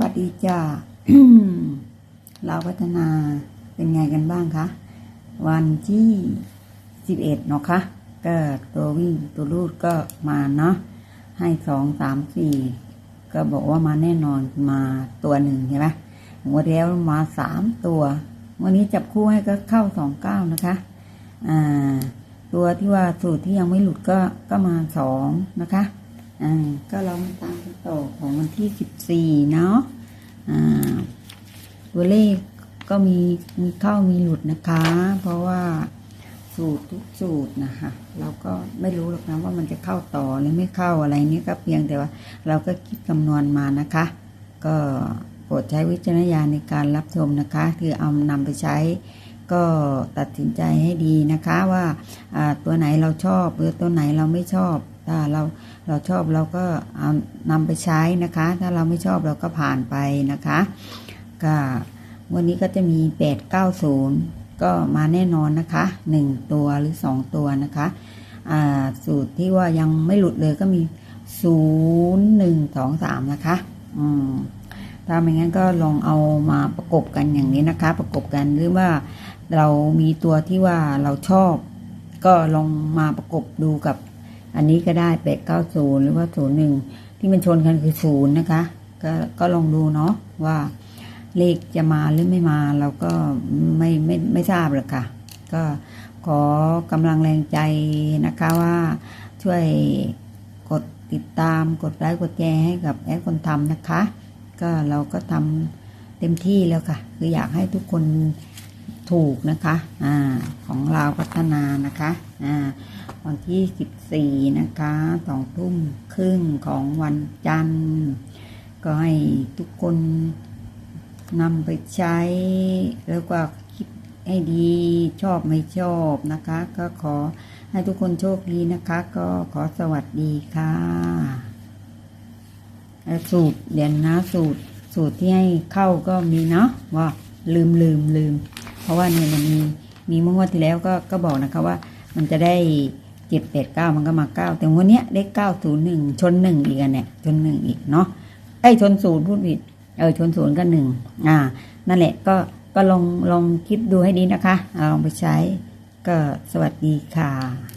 วัสดีจ้าเราวพัฒนาเป็นไงกันบ้างคะ วันที่สิบเอ็ดเนาะคะก็ตัววิ่งตัวรูดก็มาเนาะให้สองสามสี่ก็บอกว่ามาแน่นอนมาตัวหนึ่งใช่ไหมงวดแล้วมาสามตัว วันนี้จับคู่ให้ก็เข้าสองเก้านะคะ อ่า ตัวที่ว่าสูตรที่ยังไม่หลุดก็ก็มาสองนะคะ อ่าก็เรามาตามกันต่อของวันที่สิบสี่เนาะอ่าตัวเลขก็มีมีเข้ามีหลุดนะคะ เพราะว่าสูตรทุกสูตรนะคะเราก็ไม่รู้หรอกนะว่ามันจะเข้าต่อหรือไม่เข้าอะไรนี้ก็เพียงแต่ว่า เราก็คิดคำนวณมานะคะ ก็โปรดใช้วิจารณญาณในการรับชมนะคะ คือเอานำไปใช้ก็ตัดสินใจให้ดีนะคะว่าตัวไหนเราชอบหรือตัวไหนเราไม่ชอบถ้าเรา เราชอบเราก็เอานำไปใช้นะคะ ถ้าเราไม่ชอบเราก็ผ่านไปนะคะก็วันนี้ก็จะมี 890 ก็มาแน่นอนนะคะ 1 ตัวหรือ 2 ตัวนะคะสูตรที่ว่ายังไม่หลุดเลยก็มี 0 1 2 3 นะคะอืมถ้าไม่งั้นก็ลองเอามาประกบกันอย่างนี้นะคะ ประกบกันหรือว่าเรามีตัวที่ว่าเราชอบ ก็ลองมาประกบดูกับ อันนี้ก็ได้890หรือว่า01ที่มันชนกันคือ0นย์นะคะ ก็ก็ลองดูเนาะว่าเลขจะมาหรือไม่มาเราก็ไม่ไม่ไม่ทราบหรอกค่ะ ก็ขอกำลังแรงใจนะคะว่าช่วยกดติดตามกดไลค์กดแชร์ให้กับแอดคนทำนะคะ ก็เราก็ทำเต็มที่แล้วค่ะ คืออยากให้ทุกคนถูกนะคะ อ่า ของเราพัฒนานะคะ อ่า วันที่ 14 นะคะสองทุ่มครึ่งของวันจันทร์ ก็ให้ทุกคนนำไปใช้ แล้วก็คิดให้ดีชอบไม่ชอบนะคะ ก็ขอให้ทุกคนโชคดีนะคะ ก็ขอสวัสดีค่ะ สูตรเดี๋ยวนะสูตรสูตรที่ให้เข้าก็มีเนาะว่าลืมลืมลืม เพราะว่าเนี่ยมันมีมีเมื่องวดที่แล้วก็ก็บอกนะคะว่ามันจะได้ เจ็ดแปดเก้ามันก็มาเก้าแต่วันเนี้ยได้เก้าศูนย์หนึ่งชนหนึ่งอีกอะเนี่ยชนหนึ่งอีกเนาะไอ้ยชนศูนย์พูดผิดเออชนศูนย์ก็หนึ่งอ่า นั่นแหละก็ก็ลองลองคิดดูให้ดีนะคะเอาลองไปใช้ก็สวัสดีค่ะ